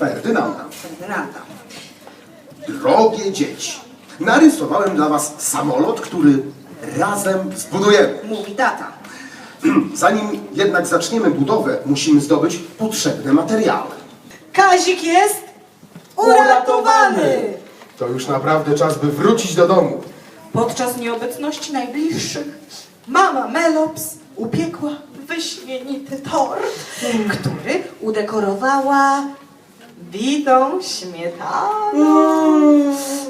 Ferdynanda. Ferdynanda. Drogie dzieci, narysowałem dla was samolot, który razem zbudujemy. Mówi tata. Zanim jednak zaczniemy budowę, musimy zdobyć potrzebne materiały. Kazik jest uratowany! To już naprawdę czas, by wrócić do domu. Podczas nieobecności najbliższych mama Melops upiekła wyśmienity tort, który udekorowała bitą śmietaną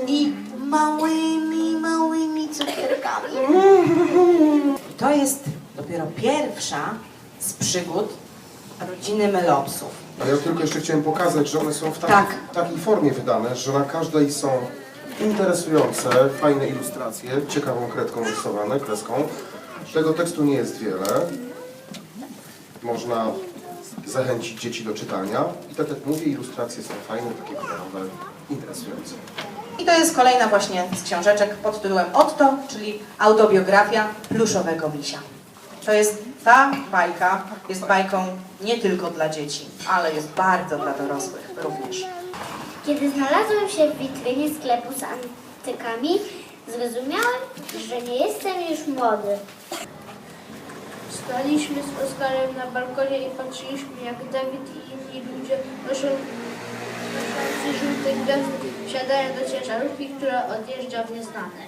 i małymi, małymi cukierkami. To jest dopiero pierwsza z przygód rodziny Melopsów. A ja tylko jeszcze chciałem pokazać, że one są w takiej, Tak. takiej formie wydane, że na każdej są interesujące, fajne ilustracje, ciekawą kredką rysowane, kreską. Tego tekstu nie jest wiele. Można zachęcić dzieci do czytania. I tak jak mówię, ilustracje są fajne, takie kolorowe, interesujące. I to jest kolejna właśnie z książeczek pod tytułem Otto, czyli autobiografia pluszowego misia. To jest ta bajka, jest bajką nie tylko dla dzieci, ale jest bardzo dla dorosłych również. Kiedy znalazłem się w witrynie sklepu z antykami, zrozumiałem, że nie jestem już młody. Staliśmy z Oskarem na balkonie i patrzyliśmy, jak Dawid i inni ludzie noszą, żółte gwiazdy wsiadają do ciężarówki, która odjeżdża w nieznane.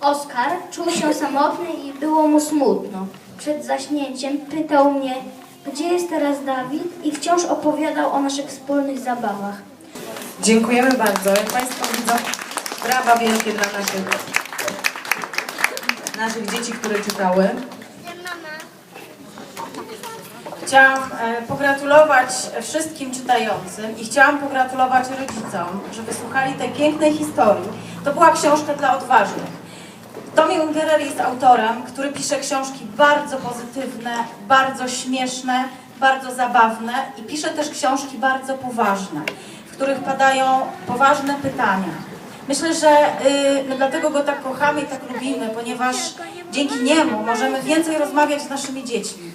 Oskar czuł się samotny i było mu smutno. Przed zaśnięciem pytał mnie, gdzie jest teraz Dawid i wciąż opowiadał o naszych wspólnych zabawach. Dziękujemy bardzo. Jak Państwo widzą, brawa wielkie dla naszych, naszych dzieci, które czytały. Chciałam e, pogratulować wszystkim czytającym i chciałam pogratulować rodzicom, że wysłuchali tej pięknej historii. To była książka dla odważnych. Tommy Ungerer jest autorem, który pisze książki bardzo pozytywne, bardzo śmieszne, bardzo zabawne i pisze też książki bardzo poważne, w których padają poważne pytania. Myślę, że y, no dlatego go tak kochamy i tak lubimy, ponieważ dzięki niemu możemy więcej rozmawiać z naszymi dziećmi.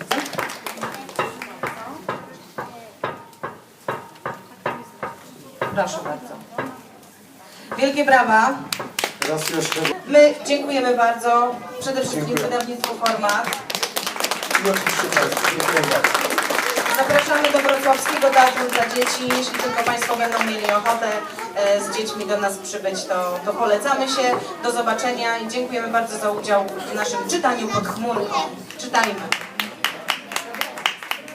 Proszę bardzo. Wielkie brawa. Raz jeszcze My dziękujemy bardzo. Przede wszystkim wydawnictwu Format. i oczywiście Państwu dziękuję bardzo. Zapraszamy do Wrocławskiego Teatru dla Dzieci. Jeśli tylko Państwo będą mieli ochotę e, z dziećmi do nas przybyć, to, to polecamy się. Do zobaczenia i dziękujemy bardzo za udział w naszym czytaniu pod chmurką. Czytajmy.